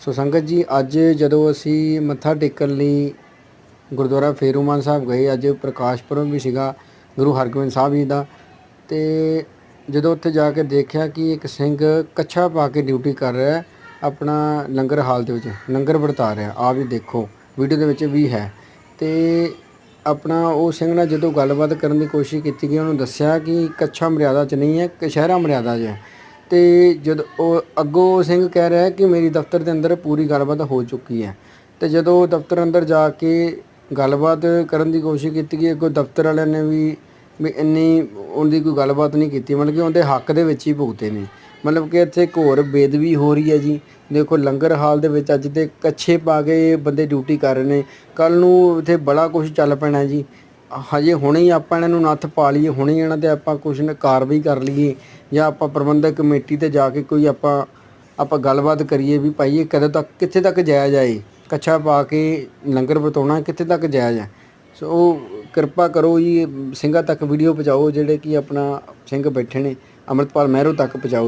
ਸੋ ਸੰਗਤ ਜੀ, ਅੱਜ ਜਦੋਂ ਅਸੀਂ ਮੱਥਾ ਟੇਕਣ ਲਈ ਗੁਰਦੁਆਰਾ ਫੇਰੂਮਾਨ ਸਾਹਿਬ ਗਏ, ਅੱਜ ਪ੍ਰਕਾਸ਼ ਪੁਰਬ ਵੀ ਸੀਗਾ ਗੁਰੂ ਹਰਗੋਬਿੰਦ ਸਾਹਿਬ ਜੀ ਦਾ, ਤੇ ਜਦੋਂ ਉੱਥੇ ਜਾ ਕੇ ਦੇਖਿਆ ਕਿ ਇੱਕ ਸਿੰਘ ਕੱਛਾ ਪਾ ਕੇ ਡਿਊਟੀ ਕਰ ਰਿਹਾ ਆਪਣਾ ਲੰਗਰ ਹਾਲ ਦੇ ਵਿੱਚ, ਲੰਗਰ ਵਰਤਾ ਰਿਹਾ ਆ ਵੀ ਦੇਖੋ, ਵੀਡੀਓ ਦੇ ਵਿੱਚ ਵੀ ਹੈ। ਤੇ ਆਪਣਾ ਉਹ ਸਿੰਘ ਨਾਲ ਜਦੋਂ ਗੱਲਬਾਤ ਕਰਨ ਦੀ ਕੋਸ਼ਿਸ਼ ਕੀਤੀ ਗਈ, ਉਹਨੂੰ ਦੱਸਿਆ ਕਿ ਕੱਛਾ ਮਰਿਆਦਾ 'ਚ ਨਹੀਂ ਹੈ ਕਸ਼ਹਿਰਾ ਮਰਿਆਦਾ 'ਚ ਹੈ। ਤੇ ਜਦ ਉਹ ਅੱਗੋਂ ਸਿੰਘ ਕਹਿ ਰਿਹਾ ਕਿ ਮੇਰੀ ਦਫ਼ਤਰ ਦੇ ਅੰਦਰ ਪੂਰੀ ਗੱਲਬਾਤ ਹੋ ਚੁੱਕੀ ਹੈ। ਤੇ ਜਦੋਂ ਦਫ਼ਤਰ ਅੰਦਰ ਜਾ ਕੇ ਗੱਲਬਾਤ ਕਰਨ ਦੀ ਕੋਸ਼ਿਸ਼ ਕੀਤੀ ਗਈ ਅੱਗੋਂ ਦਫ਼ਤਰ ਵਾਲਿਆਂ ਨੇ ਵੀ ਵੀ ਇੰਨੀ ਉਹਦੀ ਕੋਈ ਗੱਲਬਾਤ ਨਹੀਂ ਕੀਤੀ, ਮਤਲਬ ਕਿ ਉਹਦੇ ਹੱਕ ਦੇ ਵਿੱਚ ਹੀ ਭੁਗਤੇ ਨੇ। ਮਤਲਬ ਕਿ ਇੱਥੇ ਇੱਕ ਹੋਰ ਬੇਦਬੀ ਹੋ ਰਹੀ ਹੈ ਜੀ। ਦੇਖੋ ਲੰਗਰ ਹਾਲ ਦੇ ਵਿੱਚ ਅੱਜ ਤੇ ਕੱਛੇ ਪਾ ਕੇ ਬੰਦੇ ਡਿਊਟੀ ਕਰ ਰਹੇ ਨੇ। ਕੱਲ ਨੂੰ ਇੱਥੇ ਬੜਾ ਕੁਝ ਚੱਲ ਪੈਣਾ ਜੀ। ਹਜੇ ਹੁਣੇ ਹੀ ਆਪਾਂ ਇਹਨਾਂ ਨੂੰ ਨੱਥ ਪਾ ਲਈਏ, ਹੁਣੇ ਹੀ ਇਹਨਾਂ ਤੇ ਆਪਾਂ ਕੁਝ ਨਾ ਕਾਰਵਾਈ ਕਰ ਲਈਏ ਜਾਂ ਆਪਾਂ ਪ੍ਰਬੰਧਕ ਕਮੇਟੀ ਤੇ ਜਾ ਕੇ ਕੋਈ ਆਪਾਂ ਆਪਾਂ ਗੱਲਬਾਤ ਕਰੀਏ ਵੀ ਭਾਈ ਇਹ ਕਦੋਂ ਤੱਕ, ਕਿੱਥੇ ਤੱਕ ਜਾਇਆ ਜਾਏ? ਕੱਛਾ ਪਾ ਕੇ ਲੰਗਰ ਬਤਾਉਣਾ ਕਿੱਥੇ ਤੱਕ ਜਾਇਜ਼ ਹੈ ਸੋ ਉਹ ਕਿਰਪਾ ਕਰੋ ਜੀ ਸਿੰਘਾਂ ਤੱਕ ਵੀਡੀਓ ਪਹੁੰਚਾਓ, ਜਿਹੜੇ ਕਿ ਆਪਣਾ ਸਿੰਘ ਬੈਠੇ ਨੇ, ਅੰਮ੍ਰਿਤਪਾਲ ਮਹਿਰੋ ਤੱਕ ਪਹੁੰਚਾਓ।